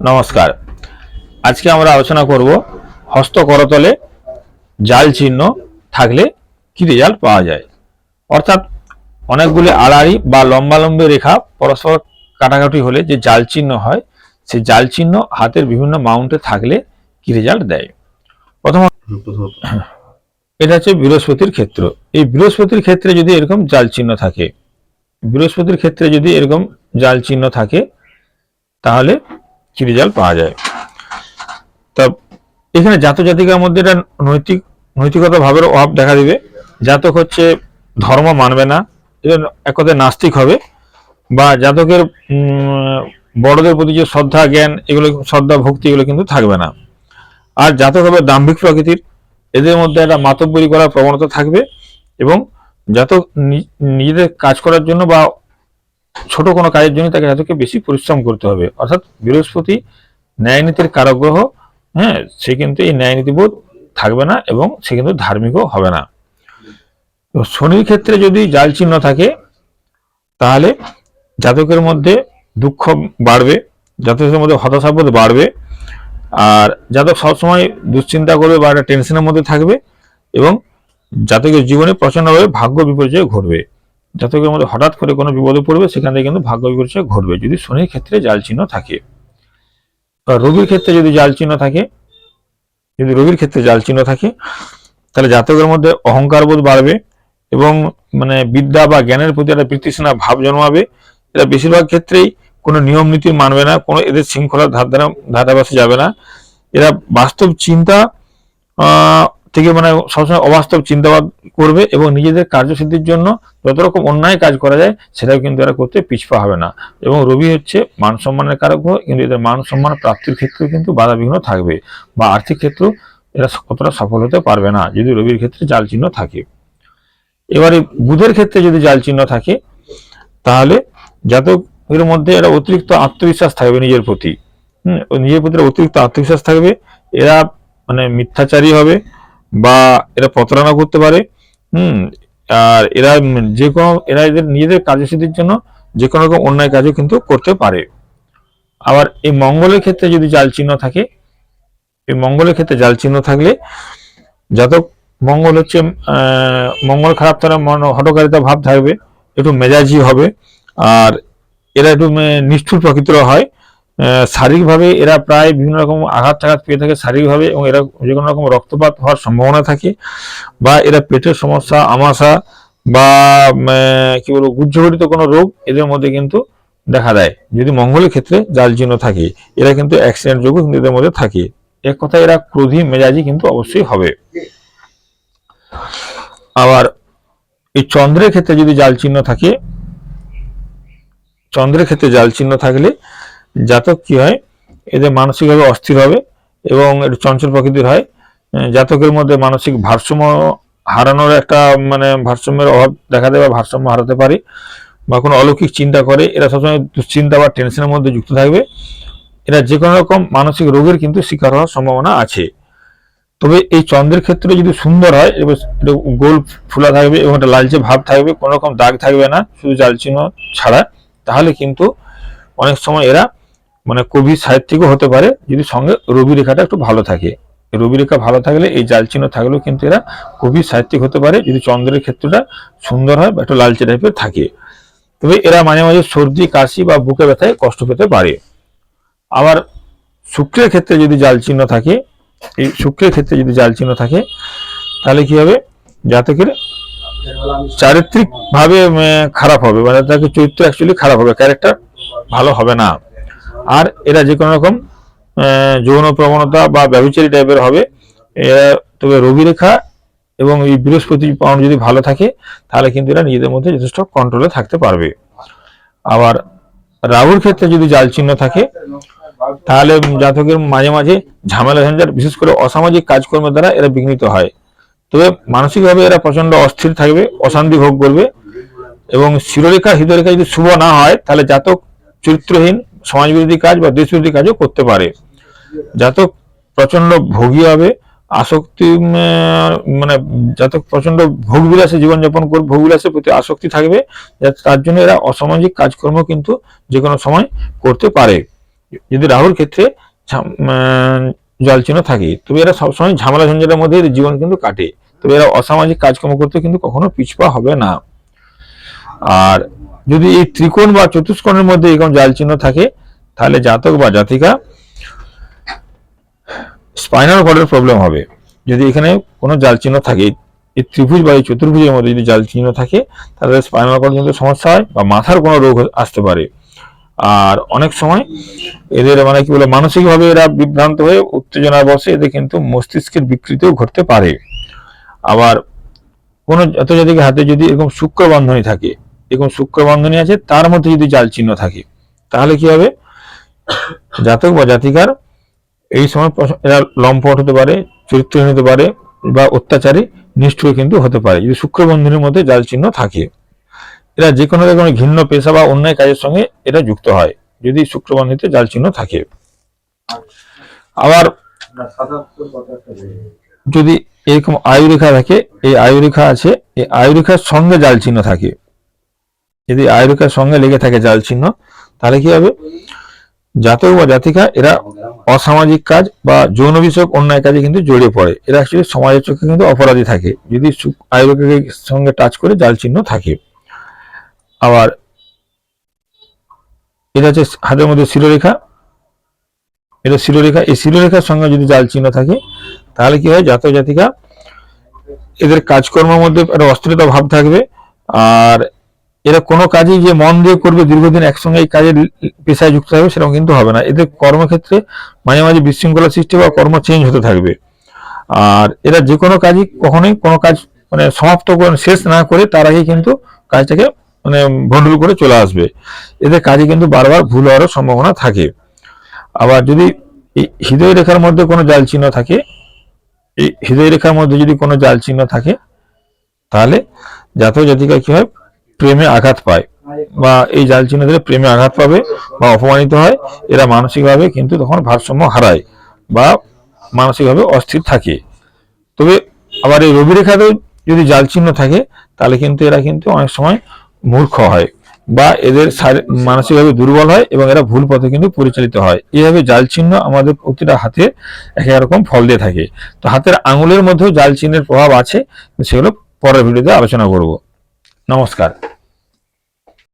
নমস্কার। আজকে আমরা আলোচনা করব হস্ত করতলে জাল চিহ্ন থাকলে কি রেজাল্ট পাওয়া যায়? অর্থাৎ অনেকগুলি আড়াআড়ি বা লম্বালম্বি রেখা পরস্পর কাটাকাটি হলে যে জাল চিহ্ন হয় সেই জাল চিহ্ন হাতের বিভিন্ন মাউন্টে থাকলে কি রেজাল্ট দেয়? প্রথম এটা হচ্ছে বৃহস্পতির ক্ষেত্র। এই বৃহস্পতির ক্ষেত্রে যদি এরকম জাল চিহ্ন থাকে, বৃহস্পতির ক্ষেত্রে যদি এরকম জাল চিহ্ন থাকে, তাহলে কি রেজাল্ট পাওয়া যায়। তা এখানে জাতক জাতিকার মধ্যে এটা নৈতিক নৈতিকতা ভাবের অভাব দেখা দিবে। জাতক হচ্ছে ধর্ম মানবে না, এটা এক কথায় নাস্তিক হবে। বা জাতকের বড়দের প্রতি যে শ্রদ্ধা, জ্ঞান, এগুলো, শ্রদ্ধা, ভক্তি, এগুলো কিন্তু থাকবে না। আর জাতক হবে দাম্ভিক প্রকৃতির, এদের মধ্যে একটা মাতব্বরি করার প্রবণতা থাকবে এবং জাতক নিজেদের কাজ করার জন্য বা ছোট কোনো কাজের জন্য তাকে জাতককে বেশি পরিশ্রম করতে হবে। অর্থাৎ বৃহস্পতি ন্যায় নীতির কারক হ্যাঁ সে কিন্তু এই ন্যায় নীতিবোধ থাকবে না এবং সে কিন্তু ধার্মিকও হবে না। শনির ক্ষেত্রে যদি জাল চিহ্ন থাকে, তাহলে জাতকের মধ্যে দুঃখ বাড়বে, জাতকের মধ্যে হতাশাবোধ বাড়বে, আর জাতক সবসময় দুশ্চিন্তা করবে বা একটা টেনশনের মধ্যে থাকবে এবং জাতকের জীবনে প্রচন্ডভাবে ভাগ্য বিপর্যয় ঘটবে। জাতকের মধ্যে হঠাৎ করে কোনো বিপদে পড়বে, সেখান থেকে কিন্তু ভাগ্য বিপর্যয় ঘটবে। যদি শনির ক্ষেত্রে জাল চিহ্ন থাকে বা রবির ক্ষেত্রে যদি জাল চিহ্ন থাকে, যদি রবির ক্ষেত্রে জাল চিহ্ন থাকে, তাহলে জাতকের মধ্যে অহংকার বোধ বাড়বে এবং মানে বিদ্যা বা জ্ঞানের প্রতি একটা প্রীতিসেনা ভাব জন্মাবে। এরা বেশিরভাগ ক্ষেত্রেই কোনো নিয়ম নীতি মানবে না, কোনো এদের শৃঙ্খলার ধার ধারা ধারাবাসে যাবে না। এরা বাস্তব চিন্তা থেকে মানে সবসময় অবাস্তব চিন্তাবাদ করবে এবং নিজেদের কার্যসিদ্ধির জন্য যত রকম অন্যায় কাজ করা যায় সেটাও কিন্তু এরা করতে পিছপা হবে না। এবং রবি হচ্ছে মান সম্মানের কারক গ্রহ, কিন্তু এদের মান সম্মান প্রাপ্তির ক্ষেত্রেও কিন্তু বাধা বিঘ্ন থাকবে বা আর্থিক ক্ষেত্রেও এরা কতটা সফল হতে পারবে না যদি রবির ক্ষেত্রে জাল চিহ্ন থাকে। এবারে বুধের ক্ষেত্রে যদি জাল চিহ্ন থাকে তাহলে জাতকের মধ্যে এরা অতিরিক্ত আত্মবিশ্বাস থাকবে নিজের প্রতি। হম নিজের প্রতি অতিরিক্ত আত্মবিশ্বাস থাকবে এরা মানে মিথ্যাচারী হবে বা এরা প্রতারণা করতে পারে হুম আর এরা যে কোনো এরা এদের নিজেদের কার্যসিদ্ধির জন্য যে কোনো রকম অন্যায় কাজও কিন্তু করতে পারে। আবার এই মঙ্গলের ক্ষেত্রে যদি জাল চিহ্ন থাকে এই মঙ্গলের ক্ষেত্রে জাল চিহ্ন থাকলে জাতক মঙ্গল হচ্ছে মঙ্গল খারাপ তারা মন হটকারিতা ভাব থাকবে একটু মেজাজি হবে আর এরা একটু উম, নিষ্ঠুর প্রকৃতির হয়। শারীরিকভাবে এরা প্রায় বিভিন্ন রকম আঘাত টাঘাত পেয়ে থাকে শারীরিকভাবে এবং এরা যে কোনো রকম রক্তপাত হওয়ার সম্ভাবনা থাকে বা এরা পেটের সমস্যা, আমাশা বা কি বলব, গুজ্জঘটিত কোনো রোগ এদের মধ্যে কিন্তু দেখা দেয়। যদি মঙ্গলের ক্ষেত্রে জাল চিহ্ন থাকে, এরা কিন্তু অ্যাক্সিডেন্ট যোগও কিন্তু এদের মধ্যে থাকে। এক কথায় এরা ক্রোধী মেজাজি কিন্তু অবশ্যই হবে। আবার এই চন্দ্রের ক্ষেত্রে যদি জাল চিহ্ন থাকে, চন্দ্রের ক্ষেত্রে জাল চিহ্ন থাকলে জাতক কি হয়? এদের মানসিকভাবে অস্থির হবে এবং একটু চঞ্চল প্রকৃতির হয়। জাতকের মধ্যে মানসিক ভারসাম্য হারানোর একটা মানে ভারসাম্যের অভাব দেখা দেয় বা ভারসাম্য হারাতে পারে বা কোনো অলৌকিক চিন্তা করে, এরা সবসময় দুশ্চিন্তা বা টেনশনের মধ্যে যুক্ত থাকবে। এরা যে কোনো রকম মানসিক রোগের কিন্তু শিকার হওয়ার সম্ভাবনা আছে। তবে এই চন্দ্রের ক্ষেত্রে যদি সুন্দর হয় এটা গোল ফুলা থাকবে এবং একটা লালচে ভাব থাকবে, কোনো রকম দাগ থাকবে না, শুধু জাল চিহ্ন ছাড়া, তাহলে কিন্তু অনেক সময় এরা মানে কবি সাহিত্যিকও হতে পারে, যদি সঙ্গে রবি রেখাটা একটু ভালো থাকে। রবি রেখা ভালো থাকলে এই জাল চিহ্ন থাকলেও কিন্তু এরা কবি সাহিত্যিক হতে পারে, যদি চন্দ্রের ক্ষেত্রটা সুন্দর হয় বা একটু লালচে টাইপের থাকে। তবে এরা মাঝে মাঝে সর্দি, কাশি বা বুকে ব্যথায় কষ্ট পেতে পারে। আবার শুক্রের ক্ষেত্রে যদি জাল চিহ্ন থাকে, এই শুক্রের ক্ষেত্রে যদি জাল চিহ্ন থাকে, তাহলে কি হবে? জাতকের চারিত্রিক ভাবে খারাপ হবে। মানে তাকে চরিত্র অ্যাকচুয়ালি খারাপ হবে ক্যারেক্টার ভালো হবে না। আর এরা যে কোনো রকম যৌন প্রবণতা বা ব্যবচারী টাইপের হবে। এরা তবে রবি রেখা এবং এই বৃহস্পতি পাউন্ড যদি ভালো থাকে, তাহলে কিন্তু এরা নিজেদের মধ্যে যথেষ্ট কন্ট্রোলে থাকতে পারবে। আবার রাহুর ক্ষেত্রে যদি জাল চিহ্ন থাকে, তাহলে জাতকের মাঝে মাঝে ঝামেলা ঝঞ্ঝাট, বিশেষ করে অসামাজিক কাজকর্মের দ্বারা এরা বিঘ্নিত হয়। তবে মানসিকভাবে এরা প্রচণ্ড অস্থির থাকবে, অশান্তি ভোগ করবে এবং শিরোরেখা, হৃদয়রেখা যদি শুভ না হয়, তাহলে জাতক চরিত্রহীন সমাজবিরোধী কাজ বা দেশবিরোধী কাজও করতে পারে। জাতক প্রচণ্ড ভোগী হবে আসক্তি মানে জাতক প্রচণ্ড ভোগবিলাসে জীবনযাপন করবে ভোগবিলাসের প্রতি আসক্তি থাকবে যাতে তার জন্য এরা অসামাজিক কাজকর্ম কিন্তু যে কোনো সময় করতে পারে। যদি রাহুর ক্ষেত্রে ঝাম- আহ, জল চিহ্ন থাকে তবে এরা সবসময় ঝামেলা ঝঞ্ঝাটের মধ্যে জীবন কিন্তু কাটে। তবে এরা অসামাজিক কাজকর্ম করতে কিন্তু কখনো পিছপা হবে না। আর যদি এই ত্রিকোণ বা চতুষ্কোণের মধ্যে এরকম জাল চিহ্ন থাকে, তাহলে জাতক বা জাতিকা স্পাইনাল কর্ডের প্রবলেম হবে। যদি এখানে কোনো জাল চিহ্ন থাকে, এই ত্রিভুজ বা এই চতুর্ভুজের মধ্যে যদি জাল চিহ্ন থাকে, তাহলে স্পাইনাল কর্ড কিন্তু সমস্যা হয় বা মাথার কোনো রোগ আসতে পারে। আর অনেক সময় এদের মানে কি বলে, মানসিকভাবে এরা বিভ্রান্ত হয়ে উত্তেজনার বসে, এদের কিন্তু মস্তিষ্কের বিকৃতিও ঘটতে পারে। আবার কোনো যত জাতিকে হাতে যদি এরকম শুক্র বন্ধনী থাকে এরকম শুক্র বন্ধনী আছে, তার মধ্যে যদি জাল চিহ্ন থাকে, তাহলে কি হবে? জাতক বা জাতিকার এই সময় এরা লম্পট হতে পারে, চরিত্রহীন হতে পারে বা অত্যাচারী, নিষ্ঠুর কিন্তু হতে পারে, যদি শুক্র বন্ধনীর মধ্যে জাল চিহ্ন থাকে। এরা যে কোনো রকমের ঘৃণ্য পেশা বা অন্যায় কাজের সঙ্গে এটা যুক্ত হয়, যদি শুক্র বন্ধনীতে জাল চিহ্ন থাকে। আবার যদি এরকম আয়ু রেখা থাকে, এই আয়ু রেখা আছে, এই আয়ু রেখার সঙ্গে জাল চিহ্ন থাকে। যদি আয়ু রেখার সঙ্গে লেগে থাকে জাল চিহ্ন, তাহলে কি হবে? জাতক বা জাতিকা, এরা অসামাজিক কাজ বা যৌন বিষয়ক অন্যায় কাজে কিন্তু জড়িয়ে পড়ে। এরা অ্যাকচুয়ালি সমাজের চোখে কিন্তু অপরাধী থাকে। যদি সু- আয়ু রেখাকে সঙ্গে টাচ করে জাল চিহ্ন থাকে। আবার এটা হচ্ছে হাতের মধ্যে শিরোরেখা। এটা শিরোরেখা, এই শিরোরেখার সঙ্গে যদি জাল চিহ্ন থাকে, তাহলে কি হয়? জাতক জাতিকা, এদের কাজকর্মের মধ্যে একটা অস্থিরতা ভাব থাকবে। আর এরা কোনো কাজই যে মন দিয়ে করবে, দীর্ঘদিন একসঙ্গে এই কাজের পেশায় যুক্ত থাকবে, সেরকম কিন্তু হবে না। এদের কর্মক্ষেত্রে মাঝে মাঝে বিশৃঙ্খলা সৃষ্টি বা কর্ম চেঞ্জ হতে থাকবে। আর এরা যে কোনো কাজই কখনোই কোনো কাজ মানে সমাপ্ত করে, শেষ না করে, তার আগে কিন্তু কাজটাকে মানে ভন্ডুল করে চলে আসবে। এদের কাজে কিন্তু বারবার ভুল হওয়ারও সম্ভাবনা থাকে। আবার যদি এই হৃদয় রেখার মধ্যে কোনো জাল চিহ্ন থাকে, এই হৃদয় রেখার মধ্যে যদি কোনো জাল চিহ্ন থাকে, তাহলে জাতীয় জাতিকা কি হয়? প্রেমে আঘাত পায় বা এই জাল চিহ্ন ধরে প্রেমে আঘাত পাবে বা অপমানিত হয়, এরা মানসিকভাবে কিন্তু তখন ভারসাম্য হারায় বা মানসিকভাবে অস্থির থাকে। তবে আবার এই রবি রেখাতেও যদি জাল চিহ্ন থাকে, তাহলে কিন্তু এরা কিন্তু অনেক সময় মূর্খ হয় বা এদের মানসিকভাবে দুর্বল হয় এবং এরা ভুল পথে কিন্তু পরিচালিত হয়। এইভাবে জাল চিহ্ন আমাদের প্রতিটা হাতে এক এক রকম ফল দিয়ে থাকে। তো হাতের আঙুলের মধ্যেও জাল চিহ্নের প্রভাব আছে, সেগুলো পরের ভিডিওতে আলোচনা করব। নমস্কার।